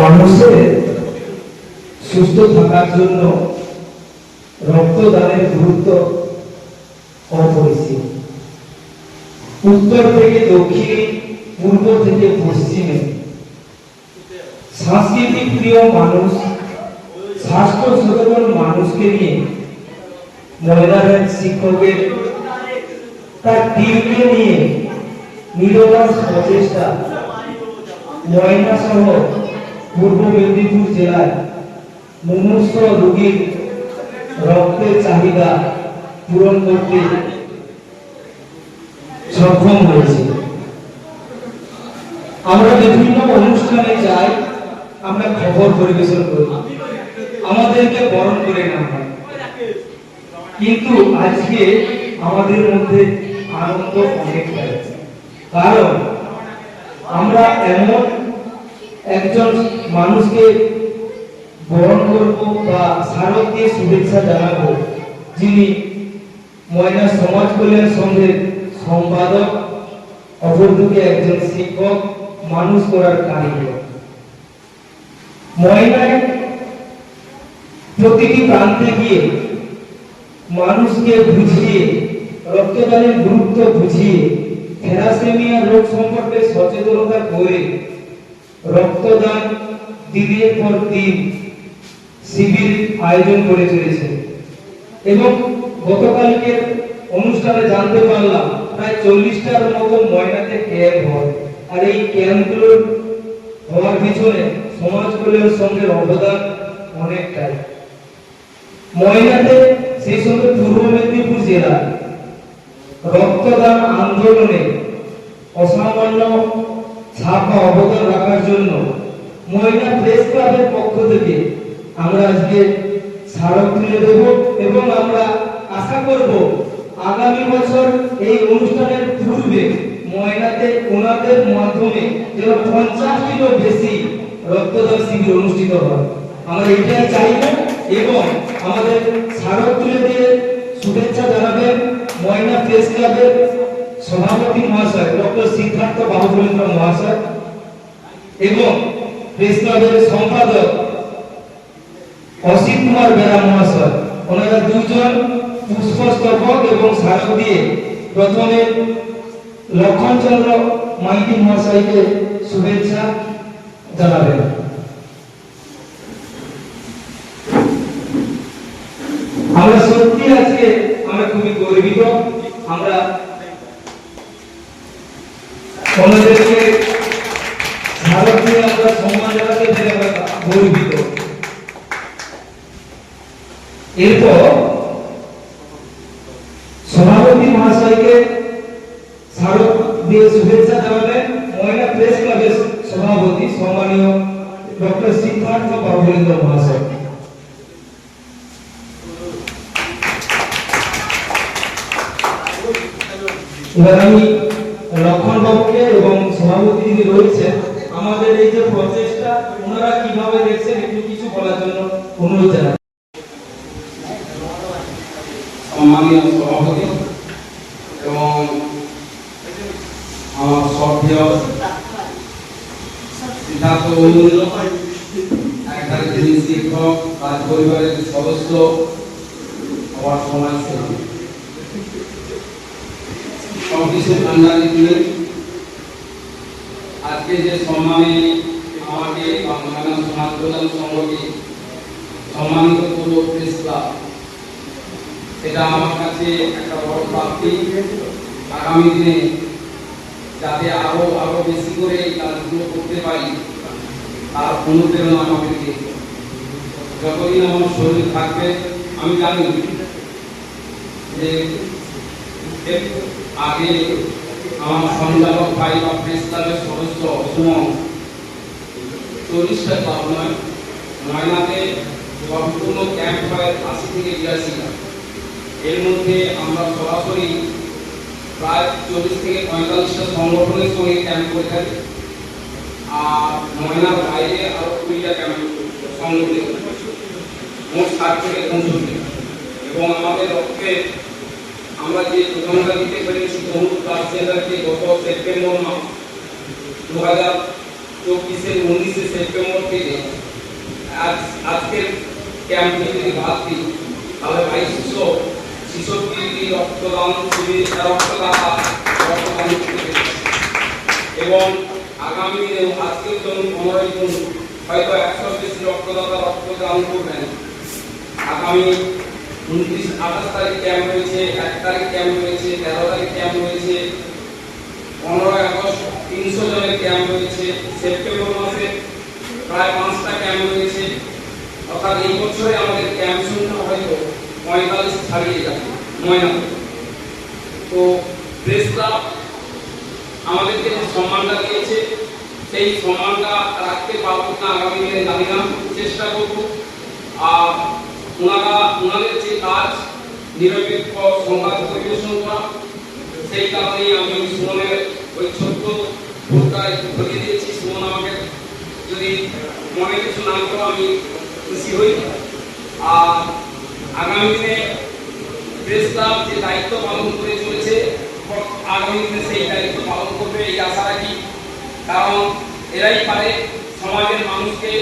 মানুষের সুস্থ থাকার জন্য রক্তদানের গুরুত্ব অপরিসীম। উত্তর থেকে দক্ষিণে, পূর্ব থেকে পশ্চিমে। সাংস্কৃতিক প্রিয় মানুষ, স্বাস্থ্য সচেতন মানুষকে নিয়ে ময়দানের শিক্ষকের তার টিমকে নিয়ে মেদিনীপুর জেলায় রোগীর রক্তের চাহিদা পূরণ করতে আমরা বিভিন্ন অনুষ্ঠানে যাই, আমরা খবর পরিবেশন করি। আমাদেরকে বরণ করে না হয়। কিন্তু আজকে আমাদের মধ্যে আনন্দ অনেকটা কারণ আমরা এমন একজন মানুষকে বরণ করব বা স্মারক শুভেচ্ছা জানাব, যিনি ময়না সমাজ কল্যাণ সংঘের সম্পাদক, অপরদিকে একজন শিক্ষক, মানুষ করার কারিগর। ময়নায় প্রতিটি প্রান্তে গিয়ে মানুষকে বুঝিয়ে, রক্তদানের গুরুত্ব বুঝিয়ে থ্যালাসেমিয়া রোগ সম্পর্কে সচেতনতা করে রক্তদান দিনের পর দিন শিবির আয়োজন করে চলেছে। এবং গতকালকে অনুষ্ঠানে জানতে পারলাম, প্রায় চল্লিশটার মতো ময়নাতে ক্যাম্প হয়। আর এই ক্যাম্পগুলোর হওয়ার পিছনে সমাজ কল্যাণ সংঘের অবদান অনেকটাই। ময়নাতে, সেই সঙ্গে পূর্ব মেদিনীপুর জেলা রক্তদান আন্দোলনে অসামান্য ছাপ অবদান রাখার জন্য মহিলা প্রেস ক্লাবের পক্ষ থেকে আমরা আজকে স্মারক তুলে দেব এবং আমরা আশা করব আগামী বছর এই অনুষ্ঠানের পূর্বে ময়নাতে ওনাদের মাধ্যমে যেন পঞ্চাশটিরও বেশি রক্তদান শিবির অনুষ্ঠিত হয়। আমরা এটাই চাইব এবং আমাদের স্মারক তুলে দিয়ে শুভেচ্ছা জানাবেন ময়না প্রেস ক্লাবের সভাপতি মহাশয়, ডক্টর সিদ্ধার্থ বাহুবলেন্দ্র মহাশয় এবং প্রেস ক্লাবের সম্পাদক অসিত কুমার বেরা মহাশয়। ওনারা দুজন পুষ্পস্তবক এবং স্মারক দিয়ে প্রথমে লক্ষণচন্দ্র মাইতি মহাশয়কে শুভেচ্ছা জানাবেন। আমরা সত্যি আজকে, আমরা খুবই গর্বিত। আমরা ওনাদেরকে ভারতীয় আমরা সম্মান জানাতে পেরে আমরা গর্বিত। এরপর সভাপতি মহাশয়কে স্মারক দিয়ে শুভেচ্ছা জানাবেন মহিলা প্রেস ক্লাবের সভাপতি সম্মানীয় ডক্টর সিদ্ধার্থ বাবুলেন্দ্র মহাশয়। এবার আমি লক্ষণ বাবুকে এবং সভাপতি যিনি রয়েছেন, আমাদের এই যে প্রচেষ্টা, ওনারা কীভাবে দেখছেন একটু কিছু বলার জন্য অনুরোধ জানাই। সম্মানীয় সভাপতি এবং আমার সভ্য সিদ্ধার্থ বন্ধু একধারে শিক্ষক তার পরিবারের সদস্য হওয়ার সময় সেবী সবকিছু ভান্ডারি তিনি আজকে যে সম্মানে আমাকে বাংলা সমাজ কল্যাণ সংঘকে সম্মানিত করল প্রেস এটা আমার কাছে একটা বড় প্রাপ্তি। আগামী দিনে যাতে আরও আরও বেশি করে কাজগুলো করতে পারি, তার অনুপ্রেরণা আমাকে যতদিন আমার শরীর থাকবে, আমি জানি যে আগে আমার সঞ্চালক ভাই বা প্রেস ক্লাবের সদস্য সুমন চল্লিশটা ক্লাব নয় ময়নাতে সম্পূর্ণ ক্যাম্প হয় আশি থেকে বিরাশিটা এর মধ্যে আমরা সরাসরি প্রায় চল্লিশ থেকে পঁয়তাল্লিশটা সংগঠনের সঙ্গে ক্যাম্প করে থাকি। আর ময়নার বাইরে আরও কুড়িটা ক্যাম্প সংগঠিত মোট ষাট থেকে পঁয়ষট্টি এবং আমাদের লক্ষ্যে আমরা যে প্রথমটা দিতে পেরেছি বহু তার সেটাকে গত সেপ্টেম্বর মাস। দু হাজার চব্বিশের উনিশে সেপ্টেম্বর থেকে আজ, আজকের ক্যাম্পে যদি বাদ দিই তাহলে বাইশশো ছেষট্টি রক্তদান শিবির রক্তদান এবং আগামী দিনে আজকের জন্য পনেরোই জুন হয়তো একশো বেশি রক্তদাতা রক্তদান করবেন। আগামী উনত্রিশ আঠাশ তারিখ ক্যাম্প রয়েছে এক তারিখ ক্যাম্প রয়েছে তেরো তারিখ ক্যাম্প রয়েছে পনেরোই আগস্ট তিনশো জনের ক্যাম্প রয়েছে সেপ্টেম্বর মাসে প্রায় পাঁচটা ক্যাম্প রয়েছে অর্থাৎ এই বছরে আমাদের ক্যাম্প সংখ্যা হয়তো পঁয়তাল্লিশ ছাড়িয়ে যাবে ময়না তো প্রেস ক্লাব আমাদেরকে যে সম্মানটা দিয়েছে, সেই সম্মানটা রাখতে পারব না আগামী দিনে জানি চেষ্টা করব। আর ওনারা, ওনাদের যে কাজ নিরপেক্ষ সংবাদ পরিবেশন করা, সেই কারণেই আমি সুমনের ওই ছোট্ট একটু ধরিয়ে দিয়েছি। সুমন আমাকে যদি মনে কিছু না করো, আমি খুশি হই। আর আগামী দিনে প্রেস ক্লাব যে দায়িত্ব পালন করে চলেছে, আগামী দিনে সেই দায়িত্ব পালন করবে, এই আশা রাখি। কারণ এরাই পারে সমাজের মানুষকে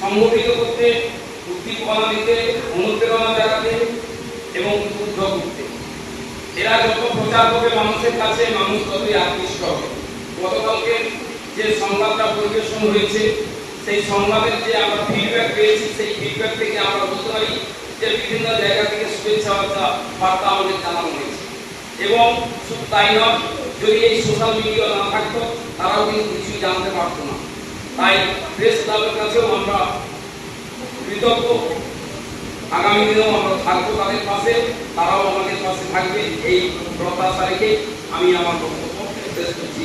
সংগঠিত করতে উদ্দীপনা দিতে, অনুপ্রেরণা দেখাতে এবং উদ্যোগ করতে এরা যত প্রচার করবে মানুষের কাছে, মানুষ ততই আকৃষ্ট হবে। গতকালকে যে সংবাদটা পরিবেশন হয়েছে, সেই সংবাদের যে আমরা ফিডব্যাক পেয়েছি, সেই ফিডব্যাক থেকে আমরা বুঝতে পারি যে বিভিন্ন জায়গা থেকে শুভেচ্ছা বার্তা বার্তা আমাদের জানানো হয়েছে। এবং শুধু তাই নয়, যদি এই সোশ্যাল মিডিয়া না থাকতো, তারাও কিন্তু কিছুই জানতে পারতো না। তাই প্রেস ক্লাবের কাছেও আমরা কৃতজ্ঞ। আগামী দিনেও আমরা থাকব তাদের পাশে, তারাও আমাদের পাশে থাকবে। এই প্রত্যাশা রেখে আমি আমার বক্তব্য শেষ করছি।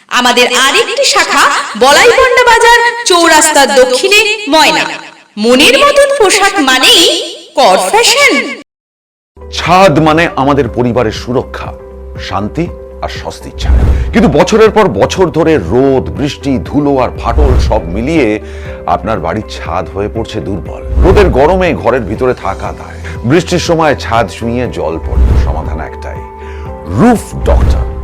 আমাদের আরেকটি শাখা বলাইপন্ডা বাজার চৌরাস্তার দক্ষিণে ময়না। মনের মতন পোশাক মানেই কর ফ্যাশন। ছাদ মানে আমাদের পরিবারের সুরক্ষা শান্তি আর স্বস্তির ছায়া কিন্তু বছরের পর বছর ধরে রোদ বৃষ্টি ধুলো আর ফাটল সব মিলিয়ে আপনার বাড়ির ছাদ হয়ে পড়ছে দুর্বল। রোদের গরমে ঘরের ভিতরে থাকা দায়। বৃষ্টির সময় ছাদ শুইয়ে জল পড়ে সমাধান একটাই। Roof doctor.